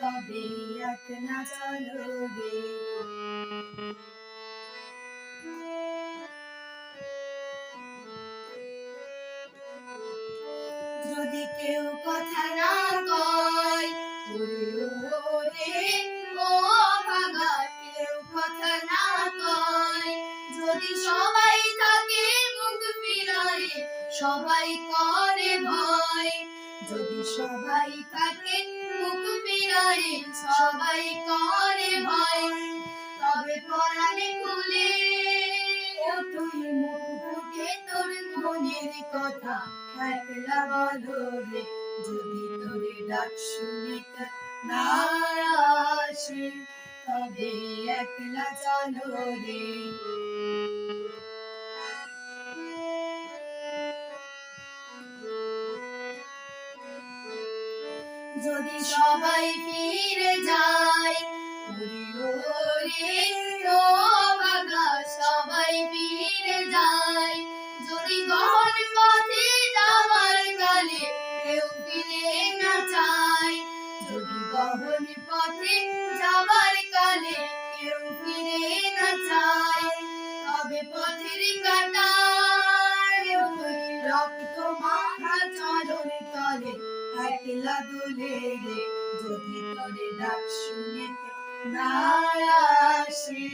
রে যদি কেউ কথা না কয় ওরে বাবা, কেউ কথা না কয়। যদি সবাই থাকে মুখ ফিরায়, সবাই করে ভয়। যদি সবাই থাকে মুখ ফিরায় সবাই করে ভয়। তবে পরাণে খুলে তুই মুখ ফুটে তোর মনের কথা একলা বলো রে। যদি তোরে ডাক শুনে না তবে একলা চলো রে। যদি সবাই ফিরে যায় সবাই ফিরে যায়। যদি গহন পথে যাবার কালে কেউ ফিরে না চায়, যদি গহন পথে যাবার কালে কেউ ফিরে না চায়, তবে পথের কাটায় একলা দুলে রে যদি তোরে ডাক শুনে না আসি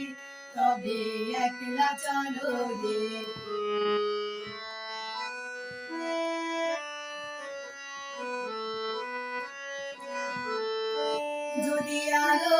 তবে একলা চলো রে। যদি আলো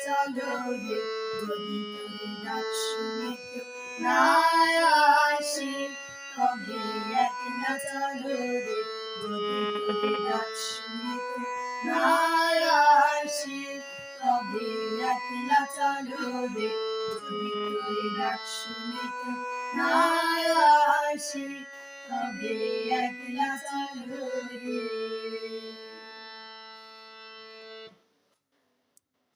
রে যদি তোরে ডাক শুনে কেউ না আসে তবে একলা চলো রে যদি তোরে ডাক শুনে কেউ না আসে তবে একলা চলো রে যদি তোরে ডাক শুনে কেউ না আসে তবে একলা চলো রে